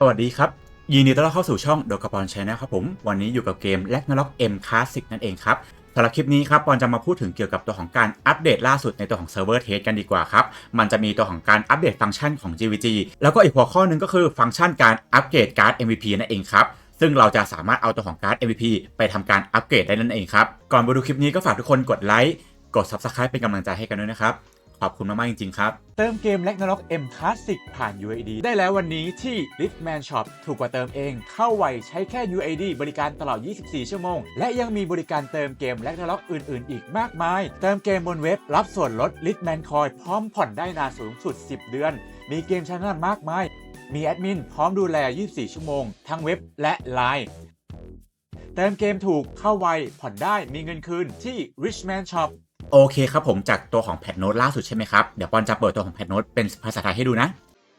สวัสดีครับ ยินดีต้อนรับเข้าสู่ช่องโดกาปอนชแนลครับผม วันนี้อยู่กับเกม l a g n a r o k M Classic นั่นเองครับสำหรับคลิปนี้ครับปอนจะมาพูดถึงเกี่ยวกับตัวของการอัปเดตล่าสุดในตัวของเซิร์ฟเวอร์เทสกันดีกว่าครับ มันจะมีตัวของการอัปเดตฟังก์ชันของ GVG แล้วก็อีกหัวข้อหนึ่งก็คือฟังก์ชันการอัปเกรดการ์ด MVP นั่นเองครับซึ่งเราจะสามารถเอาตัวของการ์ด MVP ไปทำการอัปเกรดได้นั่นเองครับก่อนไปดูคลิปนี้ก็ฝากทุกคนกดไลค์กด Subscribe เป็นกำลังใจให้กันด้วยนะครับ ขอบคุณมากๆจริง ๆ ครับ เติมเกม l a g n a r o k M Classic ผ่าน UAD ได้แล้ววันนี้ที่ Liftman Shop ถูกกว่าเติมเอง เข้าไวใช้แค่ UAD บริการตลอด 24 ชั่วโมง และยังมีบริการเติมเกม l a g n a r o k อื่น ๆ อีกมากมาย เติมเกมบนเว็บรับส่วนลด Liftman Coin พร้อมผ่อนได้นานสูงสุด 10 เดือน มีเกมชั้นนำมากมาย มีแอดมินพร้อมดูแล 24 ชั่วโมง ทั้งเว็บและไลน์เติมเกมถูกเข้าไวผ่อนได้มีเงินคืนที่ Richman Shop โอเคครับผมจากตัวของแพทโน้ตล่าสุดใช่ไหมครับ เดี๋ยวปอนจะเปิดตัวของแพทโน้ตเป็นภาษาไทยให้ดูนะ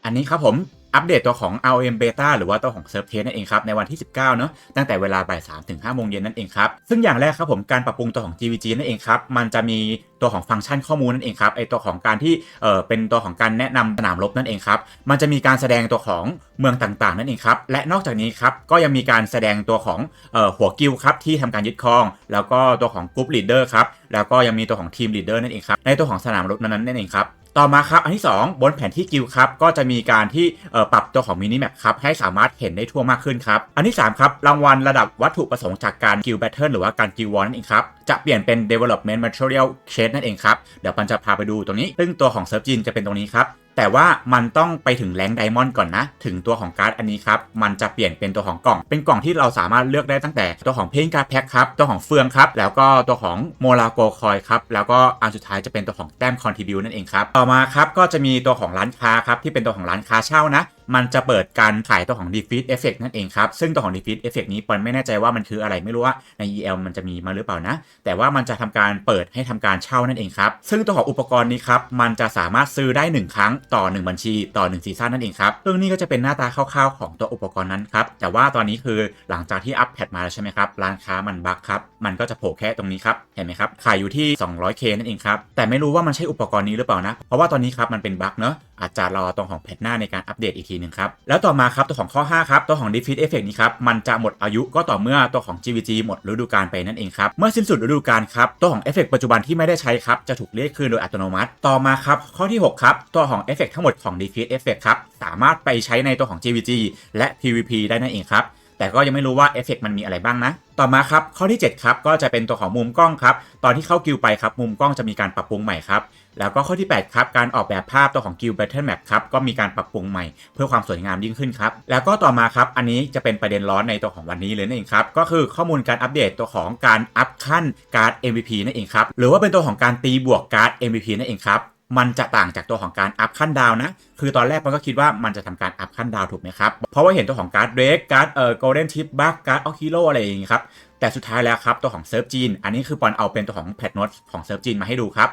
อันนี้ครับผม อัปเดตตัวของ ROM Beta หรือว่าตัวของ Surf Test นั่นเองครับในวันที่ 19เนอะตั้งแต่เวลาบ่าย3ถึง5โมงเย็นนั่นเองครับ ซึ่งอย่างแรกครับผมการปรับปรุงตัวของ GVG นั่นเองครับ มันจะมีตัวของฟังก์ชันข้อมูลนั่นเองครับไอตัวของการที่เออเป็นตัวของการแนะนำสนามรบนั่นเองครับ มันจะมีการแสดงตัวของเมืองต่างๆ นั่นเองครับ และนอกจากนี้ครับก็ยังมีการแสดงตัวของเอ่อหัวกิลครับที่ทำการยึดครอง แล้วก็ตัวของกรุ๊ปลีดเดอร์ครับแล้วก็ยังมีตัวของทีมลีดเดอร์นั่นเองครับในตัวของสนามรบนั้นนั่นเองครับ ต่อมาครับอันที่ 2 บนแผนที่กิลครับก็จะมีการที่ปรับตัวของมินิแมปครับให้สามารถเห็นได้ทั่วมากขึ้นครับอันที่3ครับรางวัลระดับวัตถุประสงค์จากการกิลแบทเทิลหรือว่าการกิลวอนนั่นเองครับจะเปลี่ยนเป็น development material c h a s e นั่นเองครับเดี๋ยวปันจะพาไปดูตรงนี้ ซึ่งตัวของเซิร์ฟจีนจะเป็นตรงนี้ครับ แต่ว่ามันต้องไปถึงแรงไดมอนด์ก่อนนะ ถึงตัวของการ์ดอันนี้ครับ มันจะเปลี่ยนเป็นตัวของกล่อง เป็นกล่องที่เราสามารถเลือกได้ตั้งแต่ตัวของเพนการ์ดแพ็คครับ ตัวของเฟืองครับ แล้วก็ตัวของโมลาโกคอยครับ แล้วก็อันสุดท้ายจะเป็นตัวของแต้มคอนทิบิวนั่นเองครับ ต่อมาครับก็จะมีตัวของร้านค้าครับที่เป็นตัวของร้านค้าเช่านะ มันจะเปิดการขายตัวของ Defeat Effect นั่นเองครับ ซึ่งตัวของ Defeat Effect นี้ปอนไม่แน่ใจว่ามันคืออะไรไม่รู้ว่าใน EL มันจะมีมาหรือเปล่านะ แต่ว่ามันจะทำการเปิดให้ทำการเช่านั่นเองครับ ซึ่งตัวของอุปกรณ์นี้ครับ มันจะสามารถซื้อได้ 1 ครั้งต่อ 1 บัญชี ต่อ1ซีซั่นนั่นเองครับซึ่งนี่ก็จะเป็นหน้าตาคร่าวๆของตัวอุปกรณ์นั้นครับ แต่ว่าตอนนี้คือหลังจากที่อัปแพทมาแล้วใช่ไหมครับ ร้านค้ามันบั๊กครับ มันก็จะโผล่แค่ตรงนี้ครับ เห็นไหมครับ ขายอยู่ที่ 200k นั่นเองครับ แต่ไม่รู้ว่ามันใช่อุปกรณ์นี้หรือเปล่านะ เพราะว่าตอนนี้ครับมันเป็นบั๊กเนอะอาจจะรอตรงของแพทหน้าในการอัปเดตอีกทีหนึ่งครับ แล้วต่อมาครับตัวของข้อ 5 ครับ ตัวของ Defeat Effect นี้ครับ มันจะหมดอายุก็ต่อเมื่อตัวของ GVG หมดฤดูกาลไปนั่นเองครับ เมื่อสิ้นสุดฤดูกาลครับ ตัวของเอฟเฟกปัจจุบันที่ไม่ได้ใช้ครับ จะถูกเรียกคืนโดยอัตโนมัติ ต่อมาครับ ข้อที่ 6 ครับ ตัวของเอฟเฟกทั้งหมดของ Defeat Effect ครับ สามารถไปใช้ในตัวของ GVG และ PVP ได้นั่นเองครับ แต่ก็ยังไม่รู้ว่าเอฟเฟกมันมีอะไรบ้างนะ ต่อมาครับข้อที่ 7 ครับ ก็จะเป็นตัวของมุมกล้องครับ ตอนที่เข้ากิลไปครับ มุมกล้องจะมีการปรับปรุงใหม่ครับ แล้วก็ข้อที่ 8 ครับ การออกแบบภาพตัวของ Guild Battle Map ครับ ก็มีการปรับปรุงใหม่ เพื่อความสวยงามยิ่งขึ้นครับ แล้วก็ต่อมาครับ อันนี้จะเป็นประเด็นร้อนในตัวของวันนี้เลยนั่นเองครับ ก็คือข้อมูลการอัปเดตตัวของการอัพขั้นการ์ด MVP นั่นเองครับ หรือว่าเป็นตัวของการตีบวกการ์ด MVP นั่นเองครับ มันจะต่างจากตัวของการอัพขั้นดาวนะ คือตอนแรกมันก็คิดว่ามันจะทำการอัพขั้นดาวถูกไหมครับ เพราะว่าเห็นตัวของการ์ดเรกการ์ดเอ่อโกลเด้นทิปบัคการ์ดออคิโลอะไรอย่างงี้ครับ แต่สุดท้ายแล้วครับตัวของเซิร์ฟจีน อันนี้คือปอนเอาเป็นตัวของแพทโนตของเซิร์ฟจีนมาให้ดูครับ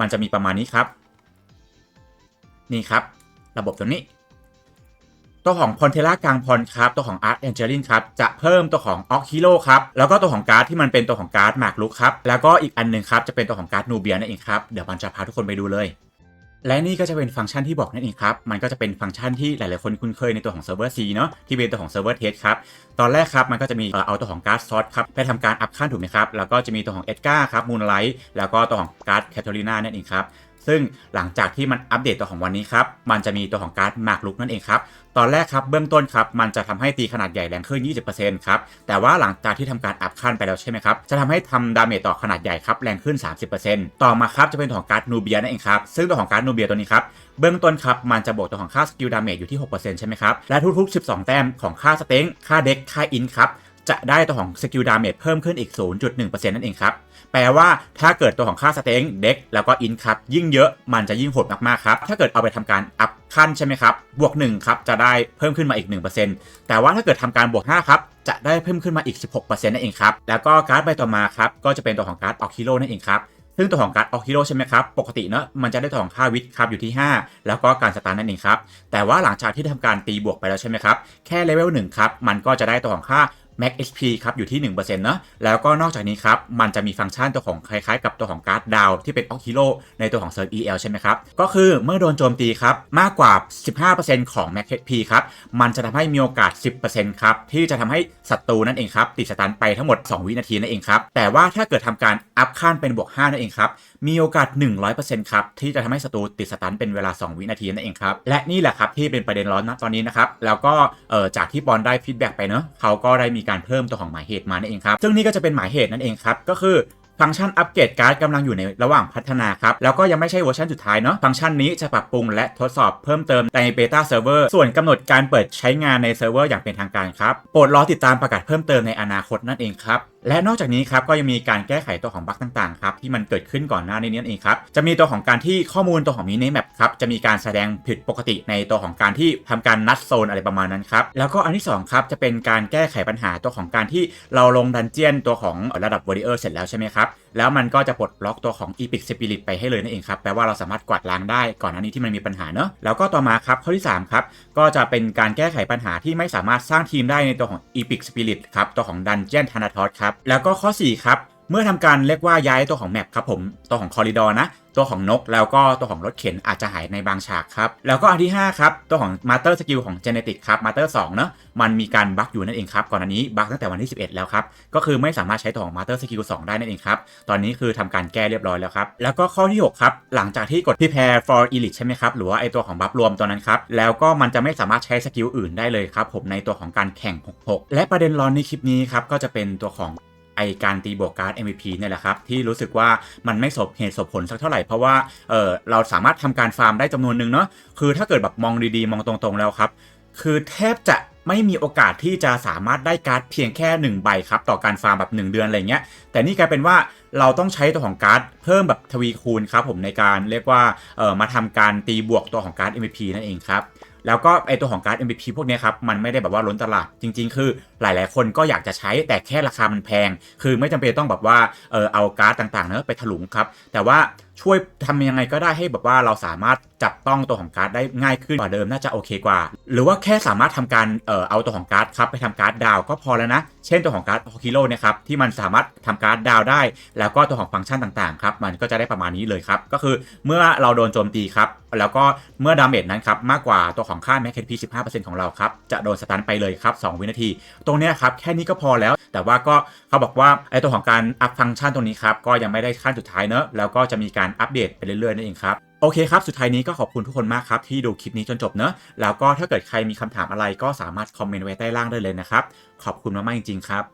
มันจะมีประมาณนี้ครับ นี่ครับ ระบบตัวนี้ ตัวของพอนเทล่ากลางพรครับ ตัวของอาร์ตแอนเจลินครับ จะเพิ่มตัวของออกฮิโ o ครับ แล้วก็ตัวของการ์ดที่มันเป็นตัวของการ์ดหมากลุกครับ แล้วก็อีกอันหนึ่งครับ จะเป็นตัวของการ์ดนูเบียนั่นเองครับ เดี๋ยวมันจะพาทุกคนไปดูเลย และนี่ก็จะเป็นฟังก์ชันที่บอกนั่นเองครับ มันก็จะเป็นฟังก์ชันที่หลาย ๆ คนคุ้นเคยในตัวของเซิร์ฟเวอร์ C เนาะ ที่เป็นตัวของเซิร์ฟเวอร์เทสครับ ตอนแรกครับมันก็จะมีเอ่อเอาตัวของการ์ดซอสครับไปทำการอัพขั้นถูกไหมครับ แล้วก็จะมีตัวของเอ็ดการ์ครับมูนไลท์แล้วก็ตัวของการ์ดแคทเธอรีนานั่นเองครับ ซึ่งหลังจากที่มันอัปเดตตัวของวันนี้ครับมันจะมีตัวของการ์ดหมากลุกนั่นเองครับตอนแรกครับเบื้องต้นครับมันจะทำให้ตีขนาดใหญ่แรงขึ้น 20%ครับแต่ว่าหลังจากที่ทำการอัพขั้นไปแล้วใช่ไหมครับจะทำให้ทำดาเมจต่อขนาดใหญ่ครับแรงขึ้น 30%ต่อมาครับจะเป็นตัวของการ์ดนูเบียนั่นเองครับซึ่งตัวของการ์ดนูเบียตัวนี้ครับเบื้องต้นครับมันจะบวกตัวของค่าสกิลดาเมจอยู่ที่ 6%ใช่ไหมครับและทุกๆ 12 แต้มของค่าสเต็งค่าเด็กค่าอินครับ จะได้ตัวของสกิลดาเมจเพิ่มขึ้นอีก 0.1%นั่นเองครับ แปลว่าถ้าเกิดตัวของค่าสเต็งเด็กแล้วก็อินครับยิ่งเยอะมันจะยิ่งโหดมากๆครับ ถ้าเกิดเอาไปทำการอัพขั้นใช่ไหมครับ บวก1ครับจะได้เพิ่มขึ้นมาอีก 1%แต่ว่าถ้าเกิดทำการบวก5ครับจะได้เพิ่มขึ้นมาอีก 16%นั่นเองครับ แล้วก็การ์ดใบต่อมาครับก็จะเป็นตัวของการ์ดออกฮิโร่นั่นเองครับซึ่งตัวของการ์ดออกฮิโร่ใช่ไหมครับ ปกติเนอะมันจะได้ตัวของค่าวิทครับอยู่ที่ 5 แล้วก็การสตาร์นั่นเองครับ แต่ว่าหลังจากที่ทำการตีบวกไปแล้วใช่ไหมครับ แค่เลเวล1ครับ มันก็จะได้ตัวของค่า Max HP ครับอยู่ที่ 1%เนอะแล้วก็นอกจากนี้ครับ มันจะมีฟังก์ชันตัวของคล้ายๆ กับตัวของการ์ดดาวที่เป็นออกฮิโ o ในตัวของ Surge EL ใช่ไหมครับ ก็คือเมื่อโดนโจมตีครับ มากกว่า 15%ของ Max HP ครับ มันจะทำให้มีโอกาส 10%ครับ ที่จะทำให้ศัตรูนั่นเองครับ ติดสตันไปทั้งหมด 2 วินาทีนั่นเองครับ แต่ว่าถ้าเกิดทำการอัพขั้นเป็นบวก 5 นั่นเองครับ มีโอกาส 100%ครับ ที่จะทำให้ศัตรูติดสตันเป็นเวลา 2 วินาทีนั่นเองครับ และนี่แหละครับที่เป็นประเด็นร้อนนะตอนนี้นะครับ แล้วก็เออจากที่บอลได้ฟีดแบ็กไปเนอะเขาก็ได้มีการเพิ่มตัวของหมายเหตุมานั่นเองครับซึ่งนี่ก็จะเป็นหมายเหตุนั่นเองครับก็คือ ฟังก์ชันอัปเกรดการ์ดกำลังอยู่ในระหว่างพัฒนาครับ แล้วก็ยังไม่ใช่เวอร์ชันสุดท้ายเนาะฟังก์ชันนี้จะปรับปรุงและทดสอบเพิ่มเติมในเบต้าเซิร์ฟเวอร์ส่วนกำหนดการเปิดใช้งานในเซิร์ฟเวอร์อย่างเป็นทางการครับโปรดรอติดตามประกาศเพิ่มเติมในอนาคตนั่นเองครับและนอกจากนี้ครับก็ยังมีการแก้ไขตัวของบั๊กต่างๆครับที่มันเกิดขึ้นก่อนหน้านี้นั่นเองครับจะมีตัวของการที่ข้อมูลตัวของมินิแมปครับจะมีการแสดงผิดปกติในตัวของการที่ทำการนัดโซนอะไรประมาณนั้นครับแล้วก็อันที่สองครับจะเป็นการแก้ไขปัญหาตัวของการที่เราลงดันเจียนตัวของระดับวอริเออร์เสร็จแล้วใช่ไหมครับแล้วมันก็จะปลดล็อกตัวของ Epic Spirit ไปให้เลยนั่นเองครับ แปลว่าเราสามารถกวาดล้างได้ก่อนหน้านี้ที่มันมีปัญหาเนอะแล้วก็ต่อมาครับข้อที่สามครับ ก็จะเป็นการแก้ไขปัญหาที่ไม่สามารถสร้างทีมได้ในตัวของ Epic Spirit ครับ ตัวของ Dungeon Thanatos ครับ แล้วก็ข้อสี่ครับ เมื่อทำการเรียกว่าย้ายตัวของแมปครับผม ตัวของคอริดอร์นะ ตัวของนกแล้วก็ตัวของรถเข็นอาจจะหายในบางฉากครับ แล้วก็อันที่ 5 ครับ ตัวของมาสเตอร์สกิลของเจเนติกครับมาสเตอร์2เนอะมันมีการบั๊กอยู่นั่นเองครับ ก่อนอันนี้บั๊กตั้งแต่วันที่ 11 แล้วครับ ก็คือไม่สามารถใช้ตัวของมาสเตอร์สกิล2ได้นั่นเองครับ ตอนนี้คือทำการแก้เรียบร้อยแล้วครับ แล้วก็ข้อที่ 6 ครับ หลังจากที่กด prepare for elite ใช่ไหมครับ หรือว่าไอตัวของบัฟรวมตัวนั้นครับ แล้วก็มันจะไม่สามารถใช้สกิลอื่นได้เลยครับผมในตัวของการแข่ง6และประเด็นร้อนในคลิปนี้ครับก็จะเป็นตัวของ ไอการตีบวกการ์ด MVP เนี่ยแหละครับที่รู้สึกว่ามันไม่สมเหตุสมผลสักเท่าไหร่ เพราะว่าเออเราสามารถทำการฟาร์มได้จำนวนหนึ่งเนาะคือถ้าเกิดแบบมองดีๆ มองตรงๆแล้วครับ คือแทบจะไม่มีโอกาสที่จะสามารถได้การ์ดเพียงแค่ 1 ใบครับ ต่อการฟาร์มแบบ 1 เดือนอะไรเงี้ย แต่นี่กลายเป็นว่าเราต้องใช้ตัวของการ์ดเพิ่มแบบทวีคูณครับผมในการเรียกว่าเออมาทำการตีบวกตัวของการ์ด MVP นั่นเองครับ แล้วก็ไอตัวของการ์ด MVP พวกนี้ครับ มันไม่ได้แบบว่าล้นตลาดจริง ๆ คือหลายๆ คนก็อยากจะใช้แต่แค่ราคามันแพง คือไม่จำเป็นต้องแบบว่าเออเอาการ์ดต่างๆเนอะไปถลุงครับ แต่ว่าช่วยทำยังไงก็ได้ให้แบบว่าเราสามารถจับต้องตัวของการ์ดได้ง่ายขึ้นกว่าเดิมน่าจะโอเคกว่า หรือว่าแค่สามารถทำการเอ่อเอาตัวของการ์ดครับไปทำการ์ดดาวก็พอแล้วนะ เช่นตัวของการ์ดฮอคิโร่นี่ยครับที่มันสามารถทำการ์ดดาวได้ แล้วก็ตัวของฟังก์ชันต่างๆครับมันก็จะได้ประมาณนี้เลยครับ ก็คือเมื่อเราโดนโจมตีครับแล้วก็เมื่อดาเมจนั้นครับมากกว่าตัวของค่าแมคเคพี15%ของเราครับจะโดนสตันไปเลยครับ2วินาที ตรงนี้ครับแค่นี้ก็พอแล้ว แต่ว่าก็เขาบอกว่าไอตัวของการอัพฟังก์ชันตรงนี้ครับก็ยังไม่ได้ขั้นสุดท้ายเนอะแล้วก็จะมีการอัปเดตไปเรื่อยๆนั่นเองครับโอเคครับ สุดท้ายนี้ก็ขอบคุณทุกคนมากครับ ที่ดูคลิปนี้จนจบเนอะแล้วก็ถ้าเกิดใครมีคำถามอะไรก็สามารถคอมเมนต์ไว้ใต้ล่างได้เลยนะครับ ขอบคุณมากๆจริงๆครับ